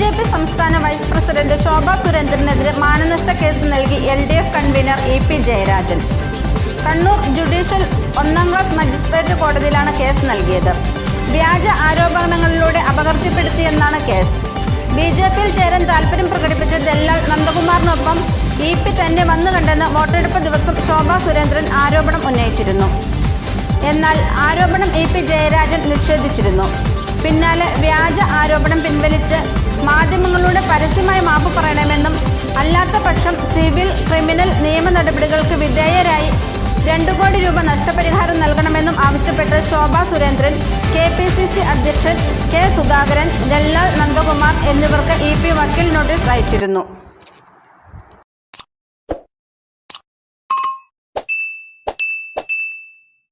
J P സംസ്ഥാന vice president Shobha സുരേന്ദ്രനെതിരെ മാനനഷ്ട കേസ് നൽകി L D F convenor E P Jayarajan. Kannur judicial ഒന്നാം ക്ലാസ് മജിസ്ട്രേറ്റ് കോടതിയിലാണ് കേസ് നൽകിയത്. വ്യാജ ആരോപണങ്ങളിലൂടെ അപകർത്തിപ്പെടുത്തിയെന്നാണ് കേസ്. ബി ജെ പിയിൽ ചേരാൻ താല്പര്യം പ്രകടിപ്പിച്ച ദല്ലാൽ നന്ദകുമാറിനൊപ്പം ഇ പി തന്നെ വന്നു കണ്ടെന്ന് വോട്ടെടുപ്പ് ദിവസം ശോഭ സുരേന്ദ്രൻ ആരോപണം ഉന്നയിച്ചിരുന്നു. എന്നാൽ ആരോപണം ഇ പി ജയരാജൻ നിഷേധിച്ചിരുന്നു. പിന്നാലെ വ്യാജ ആരോപണം പിൻവലിച്ച് മാധ്യമങ്ങളുടെ പരസ്യമായി മാപ്പ് പറയണമെന്നും അല്ലാത്ത പക്ഷം സിവിൽ ക്രിമിനൽ നിയമ നടപടികൾക്ക് വിധേയരായി രണ്ടു കോടി രൂപ നഷ്ടപരിഹാരം നൽകണമെന്നും ആവശ്യപ്പെട്ട് Shobha Surendran K P C C അധ്യക്ഷൻ കെ സുധാകരൻ ജല്ലാൽ നന്ദകുമാർ എന്നിവർക്ക് ഇ പി വക്കീൽ നോട്ടീസ് അയച്ചിരുന്നു.